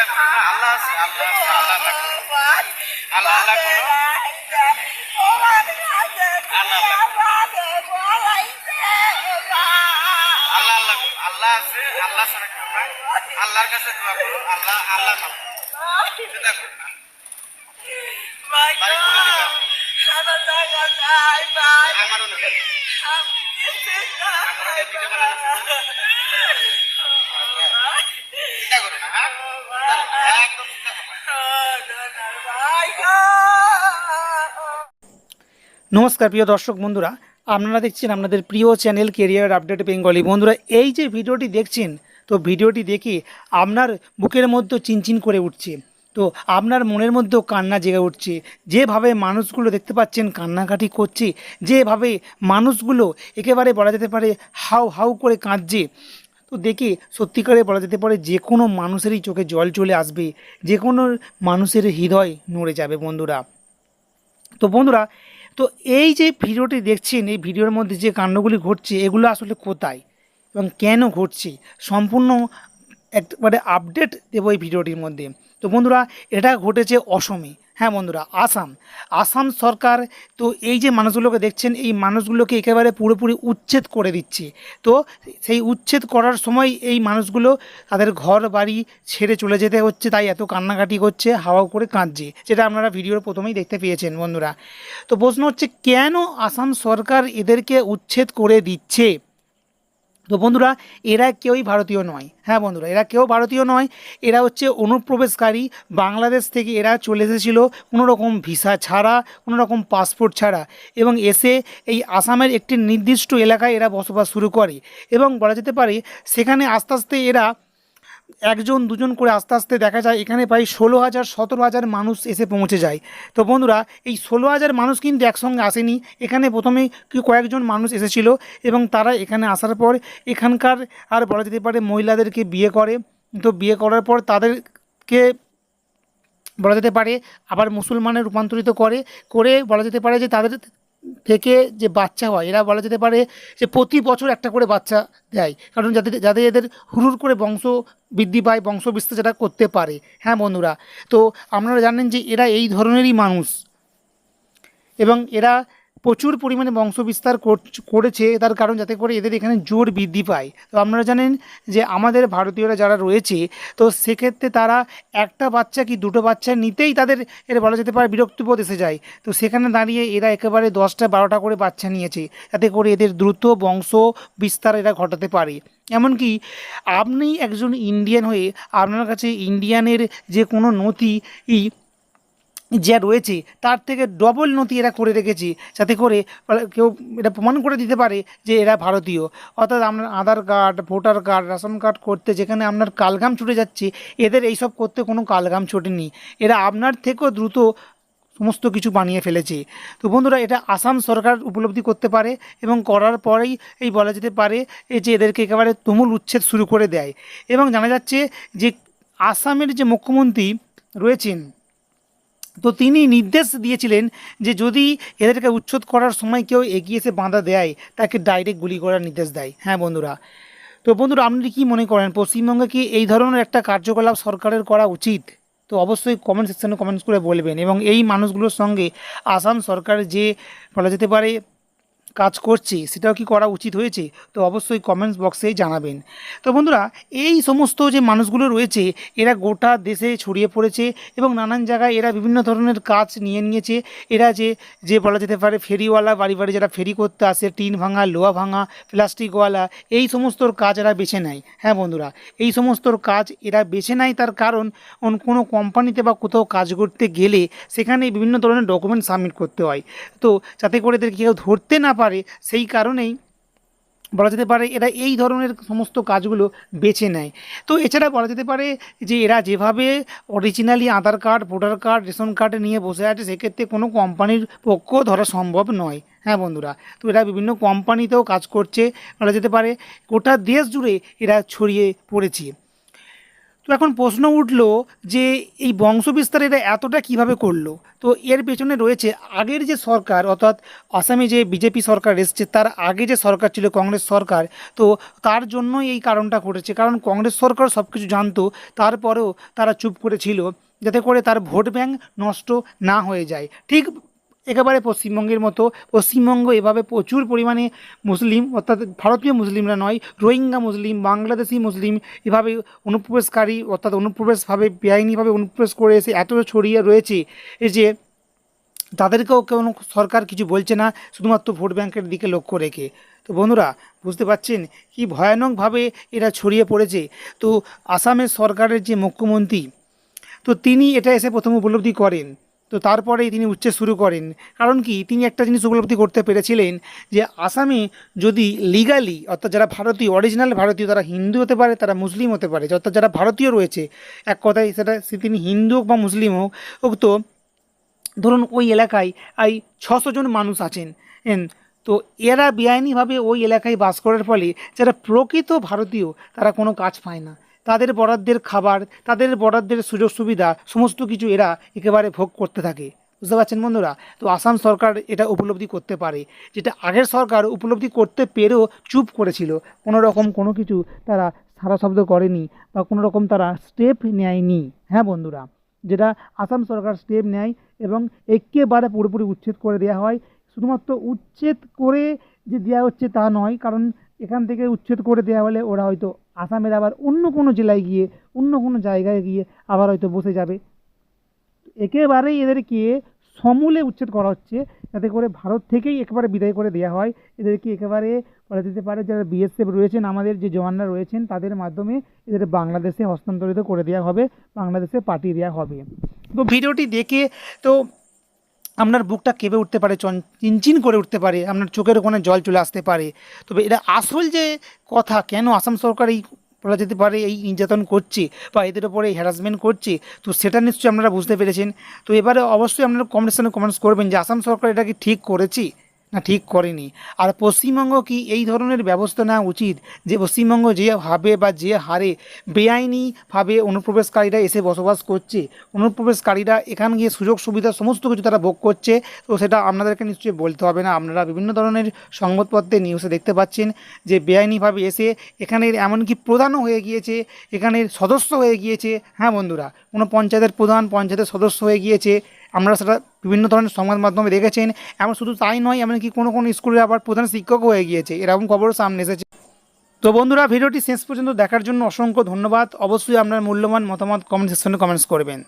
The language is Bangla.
আল্লাহ আল্লাহ করো আল্লাহ আল্লাহ করো। আল্লাহ আছে আল্লাহ ছাড়া কেউ নাই আল্লাহর কাছে দোয়া করো আল্লাহ আল্লাহ নাম চিন্তা করো না করে দিবা আমারও না নমস্কার, প্রিয় দর্শক বন্ধুরা। আপনারা দেখছেন আপনাদের প্রিয় চ্যানেল কেরিয়ার আপডেট বেঙ্গলি বন্ধুরা, এই যে ভিডিওটি দেখছেন, তো ভিডিওটি দেখে আপনার বুকের মধ্যে চিনচিন করে উঠছে। তো আপনার মনের মধ্যেও কান্না জেগে উঠছে। যেভাবে মানুষগুলো দেখতে পাচ্ছেন, কান্নাকাটি করছে, যেভাবে মানুষগুলো একেবারে বলা যেতে পারে হাউ হাউ করে কাঁদছে, তো দেখে সত্যিকারে বলা যেতে পারে যে কোনো মানুষেরই চোখে জল চলে আসবে, যে কোনো মানুষের হৃদয় নড়ে যাবে বন্ধুরা। তো বন্ধুরা তো এই যে ভিডিওটি দেখছেন, এই ভিডিওর মধ্যে যে কাণ্ডগুলি ঘটছে, এগুলো আসলে কোথায় এবং কেন ঘটছে, সম্পূর্ণ একবারে আপডেট দেবো এই ভিডিওটির মধ্যে। তো বন্ধুরা, এটা ঘটেছে অসমে। হ্যাঁ বন্ধুরা, আসাম। আসাম সরকার তো এই যে মানুষগুলোকে দেখছেন, এই মানুষগুলোকে একেবারে পুরোপুরি উচ্ছেদ করে দিচ্ছে। তো সেই উচ্ছেদ করার সময় এই মানুষগুলো তাদের ঘর বাড়ি ছেড়ে চলে যেতে হচ্ছে, তাই এত কান্নাকাটি করছে, হাওয়া করে কাঁদছে, যেটা আপনারা ভিডিওর প্রথমেই দেখতে পেয়েছেন বন্ধুরা। তো প্রশ্ন হচ্ছে, কেন আসাম সরকার এদেরকে উচ্ছেদ করে দিচ্ছে? তো বন্ধুরা, এরা কেউই ভারতীয় নয়। হ্যাঁ বন্ধুরা, এরা কেউ ভারতীয় নয়। এরা হচ্ছে অনুপ্রবেশকারী। বাংলাদেশ থেকে এরা চলে এসেছিল কোনো রকম ভিসা ছাড়া, কোনো রকম পাসপোর্ট ছাড়া এবং এসে এই আসামের একটি নির্দিষ্ট এলাকায় এরা বসবাস শুরু করে এবং বলা যেতে পারে সেখানে আস্তে আস্তে এরা একজন, দুজন করে আস্তে আস্তে দেখা যায়, এখানে প্রায় ষোলো হাজার, সতেরো হাজার মানুষ এসে পৌঁছে যায়। তো বন্ধুরা, এই ষোলো হাজার মানুষ কিন্তু একসঙ্গে আসেনি। এখানে প্রথমে কয়েকজন মানুষ এসেছিল এবং তারা এখানে আসার পর এখানকার আর বলা যেতে পারে মহিলাদেরকে বিয়ে করে। তো বিয়ে করার পর তাদেরকে বলা যেতে পারে আবার মুসলমানে রূপান্তরিত করে করে বলা যেতে পারে যে তাদের থেকে যে বাচ্চা হয়, এরা বলা যেতে পারে যে প্রতি বছর একটা করে বাচ্চা দেয়। কারণ যাদের যাদের এদের হুড়ুর করে বংশ বৃদ্ধি পায়, বংশ বিস্তার যেটা করতে পারে। হ্যাঁ বন্ধুরা, তো আপনারা জানেন যে এরা এই ধরনেরই মানুষ। এবং এরা প্রচুর পরিমাণে বংশ বিস্তার কর- করেছে তার কারণ যাতে করে এদের এখানে জোর বৃদ্ধি পায়। তো আপনারা জানেন যে আমাদের ভারতীয়রা যারা রয়েছে, তো সেক্ষেত্রে তারা একটা বাচ্চা কি দুটো বাচ্চা নিতেই তাদের এর বলা যেতে পারে বিরক্তিবোধ এসে যায়। তো সেখানে দাঁড়িয়ে এরা একেবারে দশটা বারোটা করে বাচ্চা নিয়েছে, যাতে করে এদের দ্রুত বংশ বিস্তার এরা ঘটাতে পারে। এমনকি আপনি একজন ইন্ডিয়ান হয়ে আপনার কাছে ইন্ডিয়ানের যে কোনো নথি যা রয়েছে, তার থেকে ডবল নথি এরা করে রেখেছে যাতে করে কেউ এটা প্রমাণ করে দিতে পারে যে এরা ভারতীয়। অর্থাৎ আপনার Aadhaar card, voter card, ration card করতে যেখানে আপনার কালঘাম ছুটে যাচ্ছে, এদের এইসব করতে কোনো কালঘাম ছোটেনি। এরা আপনার থেকেও দ্রুত সমস্ত কিছু বানিয়ে ফেলেছে। তো বন্ধুরা, এটা আসাম সরকার উপলব্ধি করতে পারে এবং করার পরেই এই বলা যেতে পারে যে এদেরকে একেবারে তুমুল উচ্ছেদ শুরু করে দেয়। এবং জানা যাচ্ছে যে আসামের যে মুখ্যমন্ত্রী রয়েছেন তো তিনি নির্দেশ দিয়েছিলেন যে যদি এদেরকে উচ্ছেদ করার সময় কেউ এগিয়ে এসে বাঁধা দেয়, তাকে ডাইরেক্ট গুলি করার নির্দেশ দেয়। হ্যাঁ বন্ধুরা, তো বন্ধুরা আপনি কি মনে করেন, পশ্চিমবঙ্গে কি এই ধরনের একটা কার্যকলাপ সরকারের করা উচিত? তো অবশ্যই কমেন্ট সেকশনে কমেন্টস করে বলবেন এবং এই মানুষগুলোর সঙ্গে আসাম সরকার যে বলা যেতে পারে কাজ করছে, সেটাও কি করা উচিত হয়েছে? তো অবশ্যই কমেন্টস বক্সেই জানাবেন। তো বন্ধুরা, এই সমস্ত যে মানুষগুলো রয়েছে, এরা গোটা দেশে ছড়িয়ে পড়েছে এবং নানান জায়গায় এরা বিভিন্ন ধরনের কাজ নিয়ে নিয়েছে। এরা যে যে বলা যেতে পারে ফেরিওয়ালা, বাড়ি বাড়ি যারা ফেরি করতে আসে, টিন ভাঙা, লোহা ভাঙা প্লাস্টিকওয়ালা এই সমস্তর কাজ এরা বেছে নেয়। হ্যাঁ বন্ধুরা, এই সমস্তর কাজ এরা বেছে নেয় তার কারণ কোনো কোম্পানিতে বা কোথাও কাজ করতে গেলে সেখানে বিভিন্ন ধরনের ডকুমেন্ট সাবমিট করতে হয়। তো যাতে করে এদের কেউ ধরতে না পারে, সেই কারণেই বলা যেতে পারে এরা এই ধরনের সমস্ত কাজগুলো বেছে নেয়। তো এছাড়া বলা যেতে পারে যে এরা যেভাবে originally Aadhaar card, voter card, ration card নিয়ে বসে আছে, সেক্ষেত্রে কোনো কোম্পানির পক্ষেও ধরা সম্ভব নয়। হ্যাঁ বন্ধুরা, তো এরা বিভিন্ন কোম্পানিতেও কাজ করছে। বলা যেতে পারে গোটা দেশ জুড়ে এরা ছড়িয়ে পড়েছে। তো এখন প্রশ্ন উঠল যে এই বংশবিস্তার এরা এতটা কীভাবে করল? তো এর পেছনে রয়েছে আগের যে সরকার, অর্থাৎ আসামে যে বিজেপি সরকার এসছে, তার আগে যে সরকার ছিল কংগ্রেস সরকার, তো তার জন্যই এই কারণটা ঘটেছে। কারণ কংগ্রেস সরকার সব কিছু জানতো, তারপরেও তারা চুপ করেছিল যাতে করে তার ভোট ব্যাংক নষ্ট না হয়ে যায়। ঠিক একেবারে পশ্চিমবঙ্গের মতো। পশ্চিমবঙ্গ এভাবে প্রচুর পরিমাণে মুসলিম, অর্থাৎ ভারতীয় মুসলিমরা নয়, রোহিঙ্গা মুসলিম, বাংলাদেশি মুসলিম এভাবে অনুপ্রবেশকারী, অর্থাৎ অনুপ্রবেশভাবে, বেআইনিভাবে অনুপ্রবেশ করে এসে এত ছড়িয়ে রয়েছে এই যে তাদেরকেও কোনো সরকার কিছু বলছে না, শুধুমাত্র ভোট ব্যাংকের দিকে লক্ষ্য রেখে। তো বন্ধুরা, বুঝতে পারছেন কি ভয়ানকভাবে এরা ছড়িয়ে পড়েছে? তো আসামের সরকারের যে মুখ্যমন্ত্রী, তো তিনি এটা এসে প্রথম উপলব্ধি করেন। তো তারপরেই তিনি উচ্ছেদ শুরু করেন। কারণ কি? তিনি একটা জিনিস উপলব্ধি করতে পেরেছিলেন যে আসামে যদি লিগালি অর্থাৎ যারা ভারতীয় অরিজিনাল ভারতীয়, তারা হিন্দু হতে পারে, তারা মুসলিম হতে পারে অর্থাৎ যারা ভারতীয় রয়েছে, এক কথায় সেটা তিনি হিন্দু হোক বা মুসলিম হোক হোক তো ধরুন ওই এলাকায় এই ছশো জন মানুষ আছেন তো এরা বেআইনিভাবে ওই এলাকায় বাস করার ফলে যারা প্রকৃত ভারতীয়, তারা কোনো কাজ পায় না। তাদের বরাদ্দের খাবার, তাদের বরাদ্দের সুযোগ সুবিধা, সমস্ত কিছু এরা একেবারে ভোগ করতে থাকে। বুঝতে পারছেন বন্ধুরা? তো আসাম সরকার এটা উপলব্ধি করতে পারে। যেটা আগের সরকার উপলব্ধি করতে পেরেও চুপ করেছিল। কোনো রকম কোনো কিছু তারা সারা শব্দ করেনি বা কোনো রকম তারা স্টেপ নেয়নি। হ্যাঁ বন্ধুরা? যেটা আসাম সরকার স্টেপ নেয় এবং একেবারে পুরোপুরি উচ্ছেদ করে দেওয়া হয়। শুধুমাত্র উচ্ছেদ করে যে দেওয়া হচ্ছে তা নয়, কারণ এখান থেকে উচ্ছেদ করে দেওয়া হলে ওরা হয়তো আসামের আবার অন্য কোনো জেলায় গিয়ে, অন্য কোনো জায়গায় গিয়ে আবার হয়তো বসে যাবে। একেবারেই এদেরকে সমূলে উচ্ছেদ করা হচ্ছে, যাতে করে ভারত থেকেই একেবারে বিদায় করে দেওয়া হয়। এদেরকে একেবারে বলা যেতে পারে যারা বিএসএফ রয়েছেন, আমাদের যে জওয়ানরা রয়েছেন, তাদের মাধ্যমে এদের বাংলাদেশে হস্তান্তরিত করে দেওয়া হবে, বাংলাদেশে পাঠিয়ে দেওয়া হবে। তো ভিডিওটি দেখে তো আপনার বুকটা কেঁপে উঠতে পারে, চন চিনচিন করে উঠতে পারে, আপনার চোখের ওখানে জল চলে আসতে পারে। তবে এটা আসল যে কথা, কেন আসাম সরকার এই বলা যেতে পারে এই নির্যাতন করছে বা এদের ওপরে হ্যারাসমেন্ট করছে, তো সেটা নিশ্চয়ই আপনারা বুঝতে পেরেছেন। তো এবারে অবশ্যই আপনারা কমেন্ট সেকশনে কমেন্টস করবেন যে আসাম সরকার এটা কি ঠিক করেছে? না ঠিক করেনি। আর পশ্চিমবঙ্গ কি এই ধরনের ব্যবস্থা নেওয়া উচিত যে পশ্চিমবঙ্গ যে ভাবে বা যে হারে বেআইনিভাবে অনুপ্রবেশকারীরা এসে বসবাস করছে? অনুপ্রবেশকারীরা এখান গিয়ে সুযোগ, সুবিধা সমস্ত কিছু তারা ভোগ করছে। তো সেটা আপনাদেরকে নিশ্চয়ই বলতে হবে না। আপনারা বিভিন্ন ধরনের সংবাদপত্রে নিউজে দেখতে পাচ্ছেন যে বেআইনিভাবে এসে এখানের এমনকি প্রধানও হয়ে গিয়েছে, এখানের সদস্য হয়ে গিয়েছে। হ্যাঁ বন্ধুরা, কোনো পঞ্চায়েতের প্রধান, পঞ্চায়েতের সদস্য হয়ে গিয়েছে। আমরা সেটা বিভিন্ন ধরনের সংবাদ মাধ্যমে দেখেছেন। এমন শুধু তাই নয়, এমনকি কোনো কোনো স্কুলে আবার প্রধান শিক্ষক হয়ে গিয়েছে। এরকম খবরও সামনে এসেছে। তো বন্ধুরা, ভিডিওটি শেষ পর্যন্ত দেখার জন্য অসংখ্য ধন্যবাদ। অবশ্যই আপনার মূল্যবান মতামত কমেন্ট সেকশনে কমেন্টস করবেন।